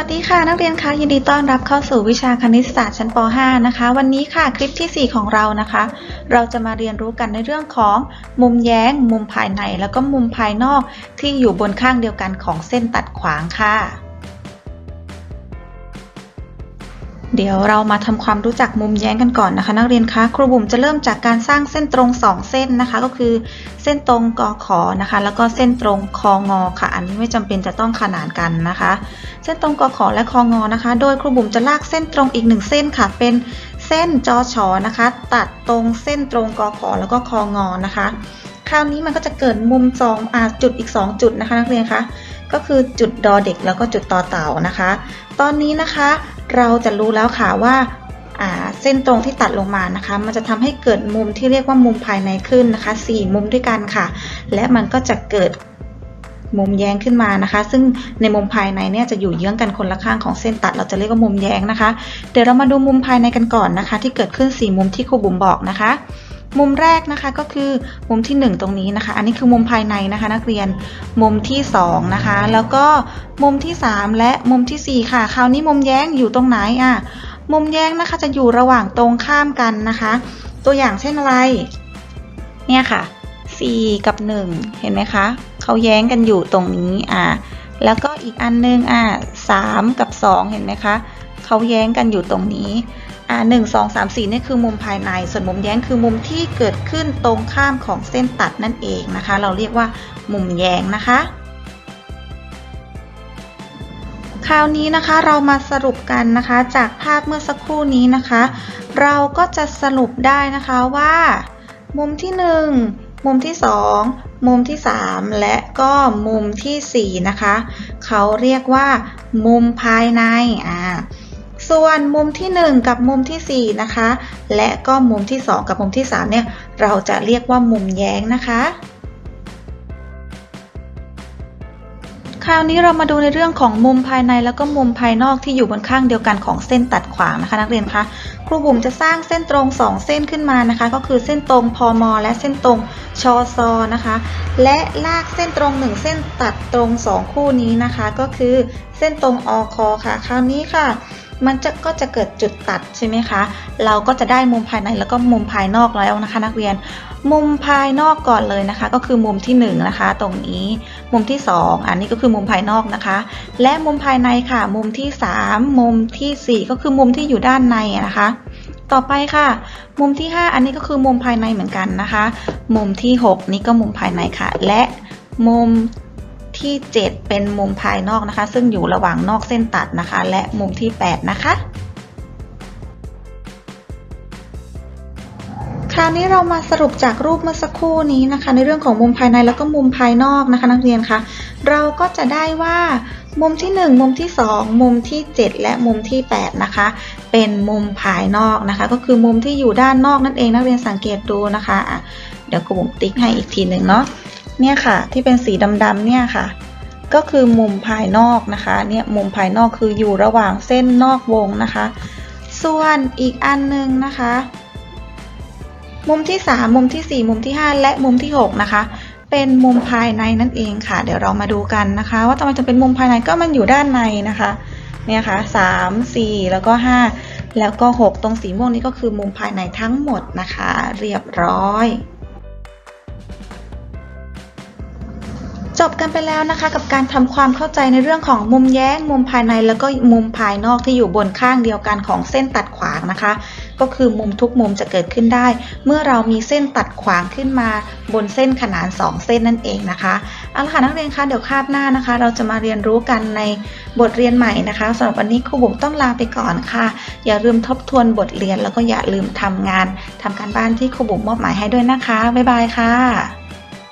วัสดีค่ะ นักเรียนคะยินดีต้อนรับเข้าสู่วิชาคณิตศาสตร์ชั้นป .5 นะคะ วันนี้ค่ะคลิปทีสี่ 4 ของเรานะคะ เราจะมาเรียนรู้กันในเรื่องของมุมแย้ง มุมภายใน แล้วก็มุมภายนอกที่อยู่บนข้างเดียวกันของเส้นตัดขวางค่ะ เดี๋ยวเรามาทำความรู้จักมุมแย้งกันก่อนนะคะ นักเรียนคะครูบุ๋มจะเริ่มจากการสร้างเส้นตรง 2 เส้นนะคะ ก็คือเส้นตรงกอขอนะคะ แล้วก็เส้นตรงคองอค่ะ อันนี้ไม่จำเป็นจะต้องขนานกันนะคะ เส้นตรงกอขอและคองอนะคะ โดยครูบุ๋มจะลากเส้นตรงอีกหนึ่งเส้นค่ะ เป็นเส้นจอชอนะคะ ตัดตรงเส้นตรงกอขอแล้วก็คองอนะคะ คราวนี้มันก็จะเกิดมุมสออ่าจุดอีก 2 จุดนะคะ นักเรียนคะก็คือจุดดอเด็กแล้วก็จุดต่อเต่านะคะ ตอนนี้นะคะ เราจะรู้แล้วค่ะว่าเส้นตรงที่ตัดลงมานะคะ มันจะทำให้เกิดมุมที่เรียกว่ามุมภายในขึ้นนะคะ 4 มุมด้วยกันค่ะ และมันก็จะเกิดมุมแย้งขึ้นมานะคะ ซึ่งในมุมภายในเนี่ยจะอยู่เยื้องกันคนละข้างของเส้นตัด เราจะเรียกว่ามุมแย้งนะคะ เดี๋ยวเรามาดูมุมภายในกันก่อนนะคะ ที่เกิดขึ้น 4 มุมที่ครูบุ๋มบอกนะคะ มุมแรกนะคะก็คือมุมที่ 1 ตรงนี้นะคะ อันนี้คือมุมภายในนะคะนักเรียนมุมที่2นะคะ แล้วก็มุมที่ 3 และมุมทีสี่ 4 ค่ะ คราวนี้มุมแย้งอยู่ตรงไหนอะมุมแย้งนะคะจะอยู่ระหว่างตรงข้ามกันนะคะ ตัวอย่างเช่นอะไร เนี่ยค่ะ 4 กับ 1 เห็นไหมคะเขาแย้งกันอยู่ตรงนี้อ่าแล้วก็อีกอันนึงอ่า3กับ 2 เห็นไหมคะเขาแย้งกันอยู่ตรงนี้ หนึ่งสองสามสี่นี่คือมุมภายใน ส่วนมุมแย้งคือมุมที่เกิดขึ้นตรงข้ามของเส้นตัดนั่นเองนะคะ เราเรียกว่ามุมแย้งนะคะ คราวนี้นะคะเรามาสรุปกันนะคะ จากภาพเมื่อสักครู่นี้นะคะ เราก็จะสรุปได้นะคะว่า มุมที่ 1 มุมที่ 2 มุมที่ 3 และก็มุมทีสี่4 นะคะ เขาเรียกว่า มุมภายในอ่า ส่วนมุมที่ 1 กับมุมทีสี่ 4 นะคะ และก็มุมที่ 2 กับมุมที่ 3 เนี่ย เราจะเรียกว่ามุมแย้งนะคะ คราวนี้เรามาดูในเรื่องของมุมภายในแล้วก็มุมภายนอกที่อยู่บนข้างเดียวกันของเส้นตัดขวางนะคะ นักเรียนคะครูบุ๋มจะสร้างเส้นตรง 2 เส้นขึ้นมานะคะ ก็คือเส้นตรงพมและเส้นตรงชอซอนะคะ และลากเส้นตรง 1 เส้นตัดตรง 2 คู่นี้นะคะ ก็คือเส้นตรงอคอค่ะ คราวนี้ค่ะ มันจะก็จะเกิดจุดตัดใช่ไหมคะ เราก็จะได้มุมภายในแล้วก็มุมภายนอกแล้วนะคะ นักเรียน มุมภายนอกก่อนเลยนะคะ ก็คือมุมที่1นงนะคะ ตรงนี้ มุมที่ 2 อันนี้ก็คือมุมภายนอกนะคะ และมุมภายในค่ะ มุมที่ 3 มุมทีสี่ 4 ก็คือมุมที่อยู่ด้านในนะคะ ต่อไปค่ะ มุมที่ 5 อันนี้ก็คือมุมภายในเหมือนกันนะคะ มุมที่ 6 นี่ก็มุมภายในค่ะ และมุม ที่ 7 เป็นมุมภายนอกนะคะ ซึ่งอยู่ระหว่างนอกเส้นตัดนะคะ และมุมที่ 8 นะคะ คราวนี้เรามาสรุปจากรูปเมื่อสักครู่นี้นะคะ ในเรื่องของมุมภายในแล้วก็มุมภายนอกนะคะ นักเรียนคะเราก็จะได้ว่ามุมที่ 1 มุมที่ 2 มุมที่ 7 และมุมที่ 8 นะคะ เป็นมุมภายนอกนะคะ ก็คือมุมที่อยู่ด้านนอกนั่นเองนักเรียนสังเกตดูนะคะะเดี๋ยวกลุ่มติ๊กให้อีกทีหนึ่งเนาะ เนี่ยค่ะที่เป็นสีดำๆเนี่ยค่ะ ก็คือมุมภายนอกนะคะเนี่ยมุมภายนอกคืออยู่ระหว่างเส้นนอกวงนะคะ ส่วนอีกอันหนึงนะคะ มุมที่ 3 มุมทีสี่ 4 มุมที่ 5 และมุมที่ 6 นะคะ เป็นมุมภายในนั่นเองค่ะ เดี๋ยวเรามาดูกันนะคะ ว่าทำไมจะเป็นมุมภายในก็มันอยู่ด้านในนะคะเนี่ยค่ะ3 4แล้วก็5แล้วก็ 6 ตรงสีม่วงนี้ก็คือมุมภายในทั้งหมดนะคะ เรียบร้อย จบกันไปแล้วนะคะกับการทำความเข้าใจในเรื่องของมุมแย้ง มุมภายในแล้วก็มุมภายนอกที่อยู่บนข้างเดียวกันของเส้นตัดขวางนะคะ ก็คือมุมทุกมุมจะเกิดขึ้นได้ เมื่อเรามีเส้นตัดขวางขึ้นมา บนเส้นขนาน 2 เส้นนั่นเองนะคะเอาละค่ะนักเรียนคะเดี๋ยวคาบหน้านะคะ เราจะมาเรียนรู้กันในบทเรียนใหม่นะคะสำหรับวันนี้ครูบุ๋มต้องลาไปก่อนค่ะ อย่าลืมทบทวนบทเรียนแล้วก็อย่าลืมทำงานทำการบ้านที่ครูบุ๋มมอบหมายให้ด้วยนะคะบ๊ายบายค่ะ